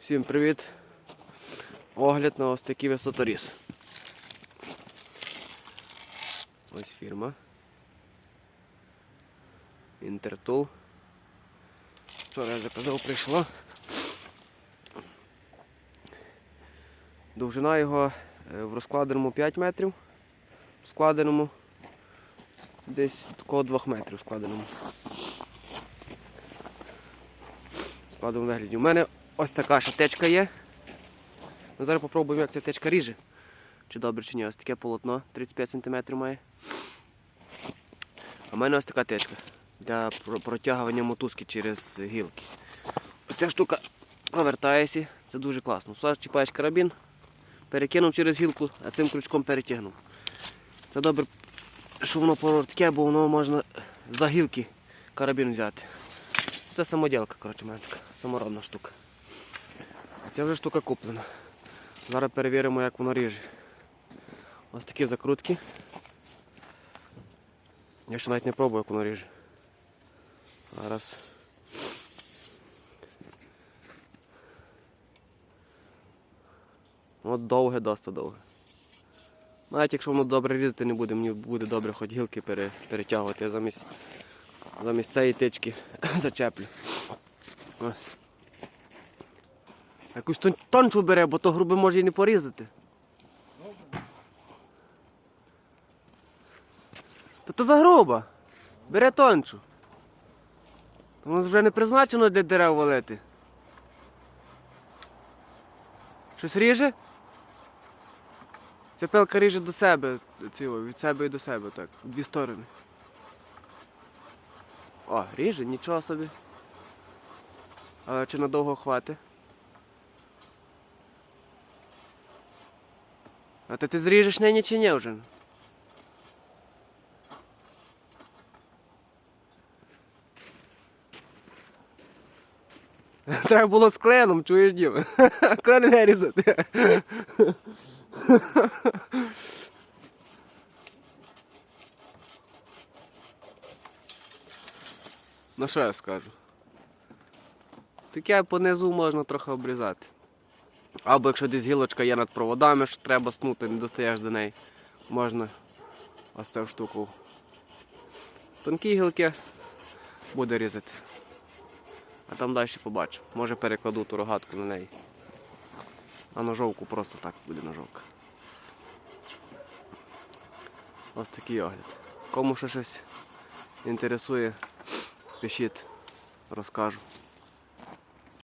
Всім привіт! Огляд на ось такий висоторіз. Ось фірма. Інтертул. Вчора я заказав, прийшло. Довжина його е, в розкладеному 5 метрів. В складеному десь такого 2 метрів складеному. В складеному вигляді. У мене ось така ще течка є. Ми зараз попробуємо, як ця течка ріже. Чи добре, чи ні. Ось таке полотно 35 см має. А в мене ось така течка для протягування мотузки через гілки. Оця штука повертається, це дуже класно. Сюди чіпаєш карабін, перекинув через гілку, а цим крючком перетягнув. Це добре, що воно таке, бо воно можна за гілки карабін взяти. Це самоділка, коротше, мене така саморобна штука. Ця вже штука куплена. Зараз перевіримо, як воно ріже. Ось такі закрутки. Я ще навіть не пробую, як воно ріже. Зараз. От довге, досить довге. Навіть якщо воно добре різати не буде, мені буде добре хоч гілки перетягувати. Я замість, замість цієї тички зачеплю. Ось. Якусь тон- тончу бере, бо то грубо може і не порізати. Та то за груба. Бере тончу. Воно вже не призначено для дерев валити. Щось ріже? Ця пилка ріже до себе, ціло, від себе і до себе, так, в дві сторони. О, ріже, нічого собі. Але чи надовго хватить? А ти, ти зріжеш нині чи ні вже? Треба було з кленом, чуєш дім? Клен вирізати. Ну що я скажу? Таке понизу можна трохи обрізати. Або якщо десь гілочка є над проводами, що треба снути, не достаєш до неї, можна ось цю штуку. Тонкі гілки буде різати. А там далі побачу. Може перекладу ту рогатку на неї. А ножовку просто так буде ножовка. Ось такий огляд. Кому ще щось інтересує, пишіть, розкажу.